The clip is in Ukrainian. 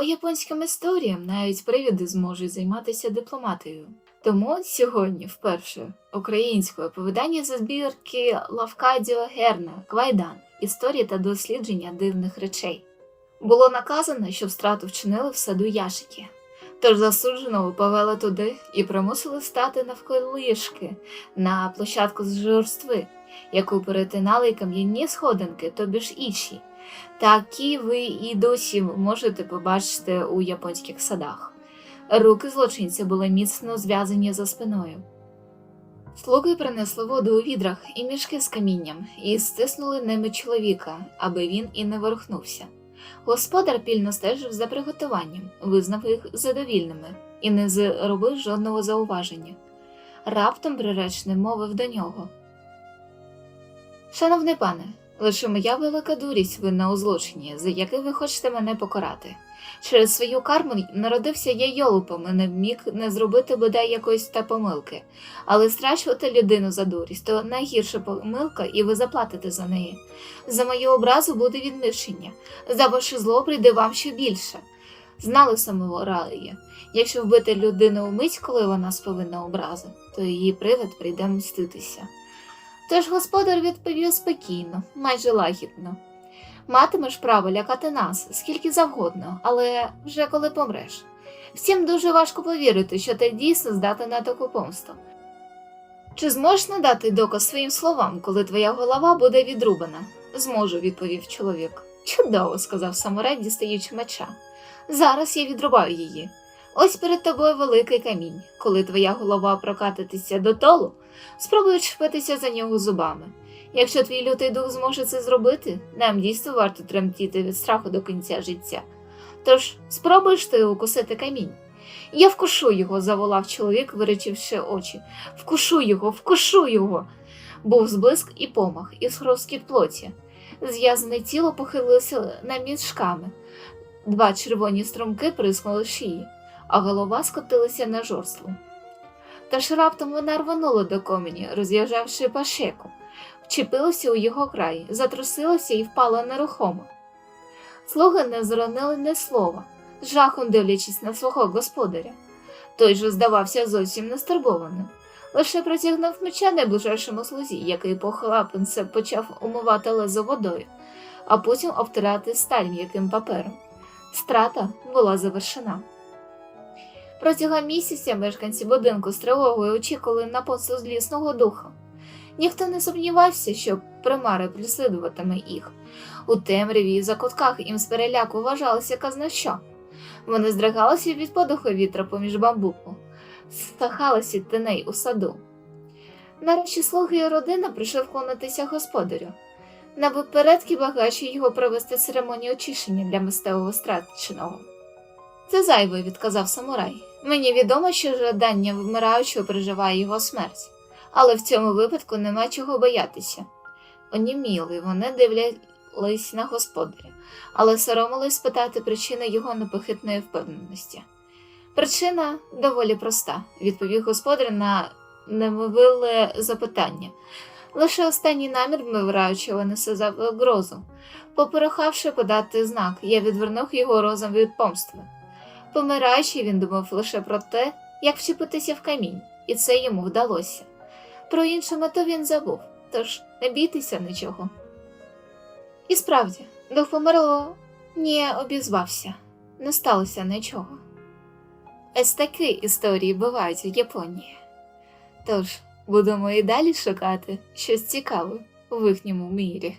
По японським історіям навіть привіди зможуть займатися дипломатією. Тому сьогодні вперше українське оповідання за збірки Лавкадіо Герна Квайдан Історії та дослідження дивних речей. Було наказано, щоб страту вчинили в саду Яшики. Тож засудженого повели туди і примусили стати навколишки на площадку з жорстви, яку перетинали кам'яні сходинки, тобі ж ічі. Такі ви і досі можете побачити у японських садах. Руки злочинця були міцно зв'язані за спиною. Слуги принесли воду у відрах і мішки з камінням і стиснули ними чоловіка, аби він і не ворухнувся. Господар пільно стежив за приготуванням, визнав їх задовільними і не зробив жодного зауваження. Раптом приречний мовив до нього. Шановний пане, лише моя велика дурість винна у злочині, за який ви хочете мене покарати. Через свою карму народився я йолупом і не міг не зробити бодай якоїсь та помилки, але страчувати людину за дурість то найгірша помилка, і ви заплатите за неї. За мою образу буде відмишення, за ваше зло прийде вам ще більше. Знали самоворає, якщо вбити людину вмить, коли вона сповинна образи, то її привид прийде мститися. Тож господар відповів спокійно, майже лагідно. Матимеш право лякати нас скільки завгодно, але вже коли помреш. Всім дуже важко повірити, що ти дійсно здатен на таку помсту. Чи зможеш надати доказ своїм словам, коли твоя голова буде відрубана? Зможу, відповів чоловік. Чудово, сказав самурай, дістаючи меча. Зараз я відрубаю її. Ось перед тобою великий камінь. Коли твоя голова прокатитися до толу, спробуй вчепитися за нього зубами. Якщо твій лютий дух зможе це зробити, нам дійсно варто тремтіти від страху до кінця життя. Тож спробуєш ти укусити камінь. Я вкушу його, заволав чоловік, виречивши очі. Вкушу його, вкушу його. Був зблиск і помах, і схроскіт плоті. Зв'язане тіло похилилося на мішками. Два червоні струмки приснули шиї, а голова скотилася на жорслу. Та ж раптом вона рванула до комені, розв'язавши пашеку вчепилася у його край, затрусилася і впала нерухомо. Слуги не зронили ні слова, з жахом дивлячись на свого господаря. Той же здавався зовсім нестурбованим, лише протягнув меча найближчому слузі, який похлапинце почав умивати лезо водою, а потім обтирати сталь м'яким папером. Страта була завершена. Протягом місяця мешканці будинку з тривогою очікували на посуд злісного духа. Ніхто не сумнівався, що примари преслідуватиме їх. У темряві і закутках їм з переляку вважалося казна що. Вони здригалися від подуху вітра поміж бамбуку, стахалися теней у саду. Нарешті слуги і родина прийшли вклонитися господарю. На випередки багачі його провести церемонію очищення для мистевого страченого. Це зайве, відказав самурай. Мені відомо, що жадання вмираючого переживає його смерть але в цьому випадку нема чого боятися. Оніміли, вони дивлялись на господаря, але соромились спитати причини його непохитної впевненості. Причина доволі проста, відповів господар на немовиле запитання. Лише останній намір вмираючого несе загрозу. Поперехавши подати знак, я відвернув його розум від помстви. Помираючи, він думав лише про те, як вчепитися в камінь, і це йому вдалося. Про іншу мету він забув, тож не бійтеся нічого. І справді, дух померло не обізвався, не сталося нічого. Ось такі історії бувають в Японії. Тож будемо і далі шукати щось цікаве у їхньому мірі.